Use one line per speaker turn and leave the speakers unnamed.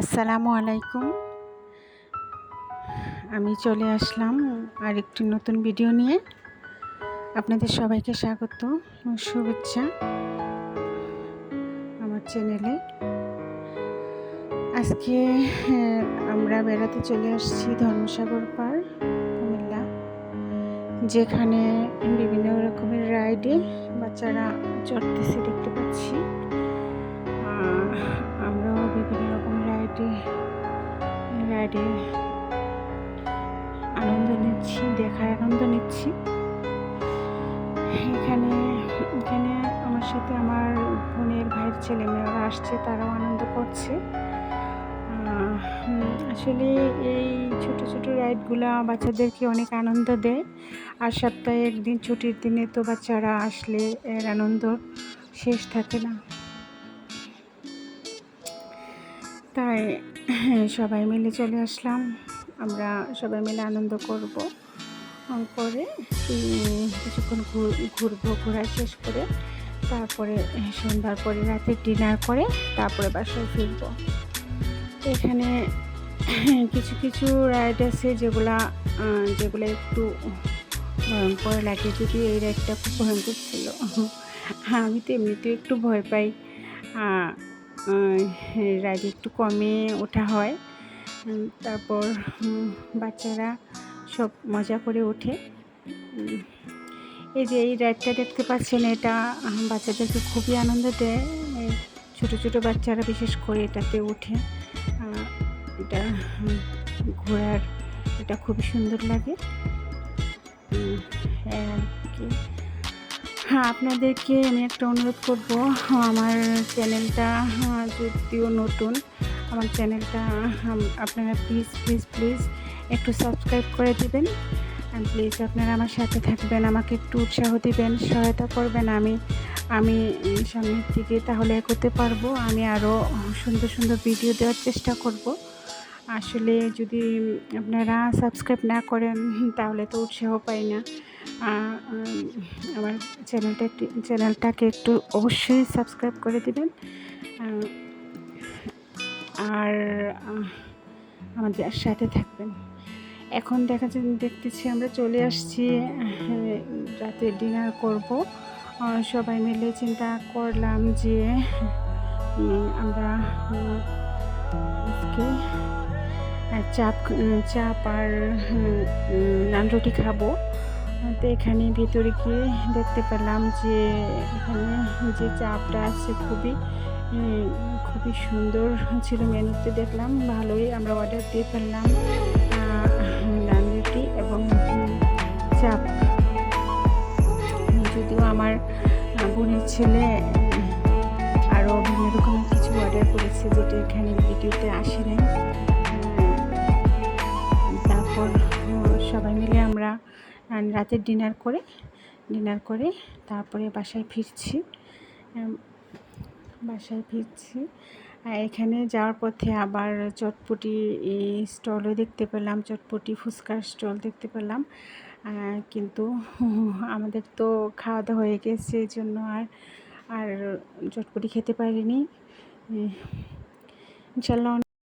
আসসালামু আলাইকুম। আমি চলে আসলাম আর একটি নতুন ভিডিও নিয়ে। আপনাদের সবাইকে স্বাগত ও শুভেচ্ছা আমার চ্যানেলে। আজকে আমরা বেড়াতে চলে আসছি ধর্মসাগর পার, কুমিল্লা, যেখানে বিভিন্ন রকমের রাইডে বাচ্চারা চড়তেছে দেখতে পাচ্ছি। রকম রাইডে আনন্দ নিচ্ছি, দেখার আনন্দ নিচ্ছি। এখানে এখানে আমার সাথে আমার বোনের ভাইয়ের ছেলে মেয়েরা আসছে, তারাও আনন্দ করছে। আসলে এই ছোট ছোট রাইডগুলো বাচ্চাদেরকে অনেক আনন্দ দেয়। আর সপ্তাহে একদিন ছুটির দিনে তো বাচ্চারা আসলে এর আনন্দ শেষ থাকে না। তাই সবাই মিলে চলে আসলাম। আমরা সবাই মিলে আনন্দ করব করে কিছুক্ষণ ঘুর- ঘুরবো ঘোরা শেষ করে, তারপরে সন্ধ্যার পরে রাতে ডিনার করে, তারপরে বাসায় ফিরবো। এখানে কিছু কিছু রাইড আছে যেগুলা যেগুলো একটু ভয়ঙ্কর লাগে। যদি এই রাইডটা খুব ভয়ঙ্কর ছিল। আমি তো এমনিতেও একটু ভয় পাই। রাইড একটু কমে ওঠা হয়। তারপর বাচ্চারা সব মজা করে ওঠে। এই যে এই রাইডটা দেখতে পাচ্ছেন, এটা বাচ্চাদেরকে খুবই আনন্দ দেয়। ছোট ছোট বাচ্চারা বিশেষ করে এটাতে ওঠে। এটা ঘোরার, এটা খুবই সুন্দর লাগে। আর কি। আপনাদেরকে আমি একটা অনুরোধ করব। আমার চ্যানেলটা আহ, যদিও নতুন আমার চ্যানেলটা আপনারা প্লিজ প্লিজ প্লিজ একটু সাবস্ক্রাইব করে দেবেন। প্লিজ আপনারা আমার সাথে থাকবেন আমাকে একটু উৎসাহ দিবেন সহায়তা করবেন। আমি আমি সামনের দিকে তাহলে এগোতে পারব। আমি আরও সুন্দর সুন্দর ভিডিও দেওয়ার চেষ্টা করব। আসলে যদি আপনারা সাবস্ক্রাইব না করেন তাহলে তো উৎসাহ পাই না। আমার চ্যানেলটা চ্যানেলটাকে একটু অবশ্যই সাবস্ক্রাইব করে দিবেন। আর আমাদের সাথে থাকবেন। এখন দেখা যায় দেখতেছি আমরা চলে আসছি রাতে ডিনার করব। সবাই মিলে চিন্তা করলাম যে আমরা আজকে চাপ চাপ আর নান রুটি খাব। তো এখানে ভিতরে গিয়ে দেখতে পেলাম যে এখানে যে চাপটা আছে খুবই খুবই সুন্দর ছিল মেনুতে দেখলাম, ভালোই আমরা অর্ডার দিয়ে ফেললাম রুটি এবং চাপ। যদিও আমার বোনের ছেলে আরও বিভিন্ন রকমের কিছু অর্ডার করেছে, যেটা এখানে ভিডিওতে আসে নাই। রাতের ডিনার করে ডিনার করে তারপরে বাসায় ফিরছি। বাসায় ফিরছি। আর এখানে যাওয়ার পথে আবার চটপটি স্টলও দেখতে পেলাম, চটপটি ফুচকার স্টল দেখতে পেলাম। কিন্তু আমাদের তো খাওয়া দাওয়া হয়ে গেছে এই জন্য আর আর চটপটি খেতে পারিনি। ইনশাল্লাহ